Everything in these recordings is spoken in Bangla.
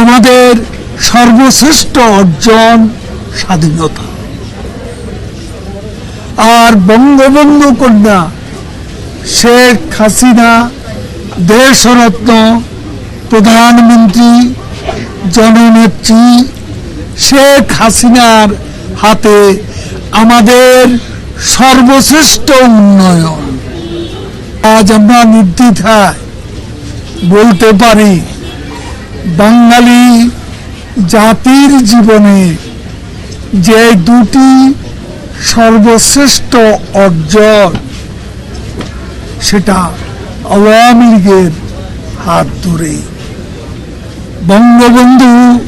আমাদের সর্বশ্রেষ্ঠ অর্জন স্বাধীনতা। আর বঙ্গবন্ধু কন্যা শেখ হাসিনা, দেশরত্ন, প্রধানমন্ত্রী, জননেত্রী শেখ হাসিনার হাতে আমাদের সর্বশ্রেষ্ঠ উন্নয়ন। আজ আমরা নির্দ্বিধায় বলতে পারি বাঙালি জাতির জীবনে যে দুটি সর্বশ্রেষ্ঠ অর্জন, সেটা আওয়ামী লীগের হাত ধরে। বঙ্গবন্ধু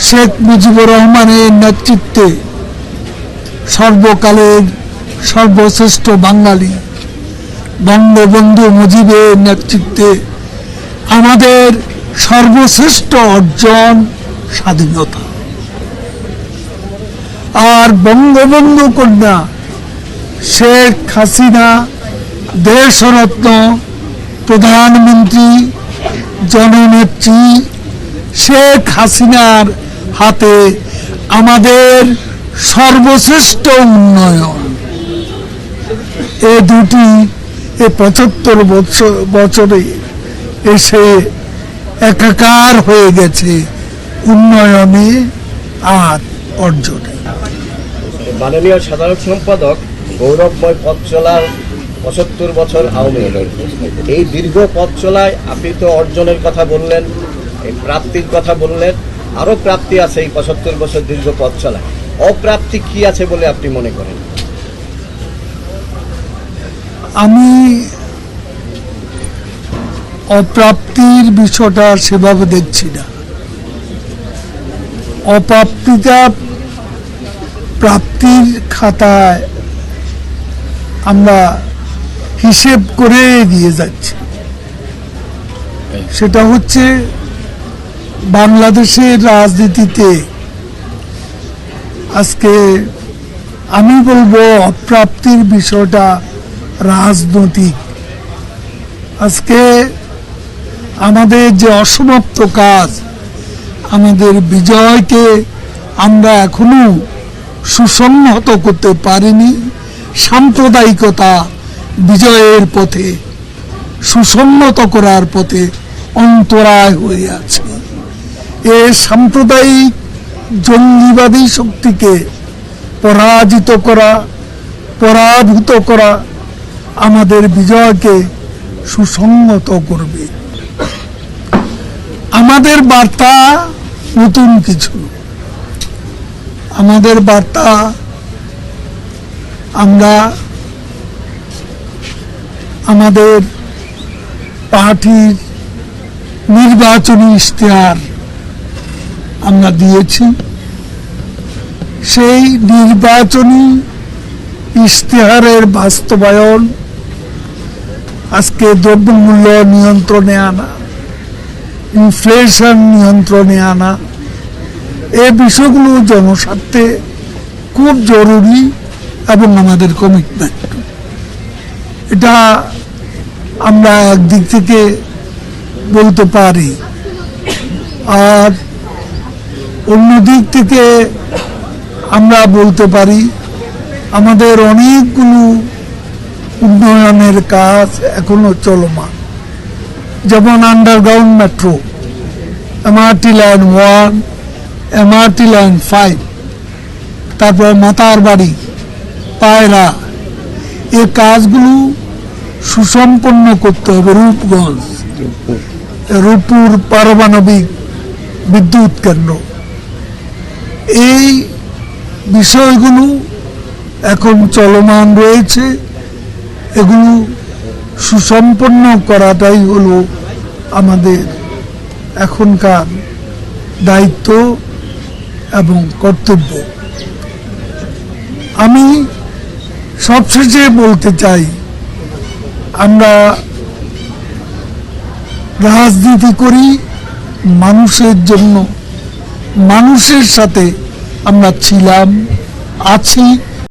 শেখ মুজিবুর রহমানের নেতৃত্বে সর্বকালের সর্বশ্রেষ্ঠ বাঙালি বঙ্গবন্ধু মুজিবের নেতৃত্বে আমাদের সর্বশ্রেষ্ঠ অর্জন, স্বাধীনতা। আর বঙ্গবন্ধু কন্যা শেখ হাসিনা, দেশরত্ন, প্রধানমন্ত্রী, জননেত্রী শেখ হাসিনার হাতে আমাদের সর্বশ্রেষ্ঠ উন্নয়ন। এ দুটি, এ পঁচাত্তর বছর বছরে এসে একাকার হয়ে গেছে। উন্নয়নে আর অর্জনে। মাননীয় সাধারণ সম্পাদক গৌরবময় পথ চলার পঁচাত্তর বছর আওয়ামী লীগের। এই দীর্ঘ পথ চলায় আপনি তো অর্জনের কথা বললেন এই প্রাপ্তির কথা বললেন আরও প্রাপ্তি আছে এই পঁচাত্তর বছর দীর্ঘ পথ চলায়। অপ্রাপ্তি কি আছে বলে আপনি মনে করেন? আমি অপ্রাপ্তির বিষয়টা সেভাবে দেখছি না। অপ্রাপ্তিটা প্রাপ্তির খাতায় আমরা হিসেব করে এগিয়ে যাচ্ছি। সেটা হচ্ছে বাংলাদেশের রাজনীতিতে আজকে আমি বলব অপ্রাপ্তির বিষয়টা রাজনৈতিক। আজকে আমাদের যে অসমাপ্ত কাজ, আমাদের বিজয়কে আমরা এখনও সুসংহত করতে পারিনি। সাম্প্রদায়িকতা বিজয়ের পথে সুসম্মত করার পথে অন্তরায় হয়ে আছে। এ সাম্প্রদায়িক জঙ্গিবাদী শক্তিকে পরাজিত করা, পরাভূত করা আমাদের বিজয়কে সুসংগত করবে। আমাদের বার্তা নতুন কিছু। আমাদের বার্তা আমরা আমাদের পার্টির নির্বাচনী ইশতেহার আমরা দিয়েছি। সেই নির্বাচনী ইশতেহারের বাস্তবায়ন আজকে দ্রব্যমূল্য নিয়ন্ত্রণে আনা। ইনফ্লেশন নিয়ন্ত্রণে আনা। এ বিষয়গুলো জনস্বার্থে খুব জরুরি এবং আমাদের কমিটমেন্ট এটা আমরা একদিক থেকে বলতে পারি। আর অন্য দিক থেকে আমরা বলতে পারি, আমাদের অনেকগুলো উন্নয়নের কাজ এখনও চলমান। যেমন underground metro MRT line one MRT line five তারপর মাতার বাড়ি পায়রা। এ কাজগুলো সুসম্পন্ন করতে হবে রূপগঞ্জ। রূপপুর পারমাণবিক বিদ্যুৎ কেন্দ্র। এই বিষয়গুলো এখন চলমান রয়েছে। এগুলো সুসম্পন্ন করাটাই হলো আমাদের এখনকার দায়িত্ব এবং কর্তব্য। আমি সবশেষে বলতে চাই, আমরা রাজনীতি করি মানুষের জন্য। মানুষের সাথে আমরা ছিলাম, আছি।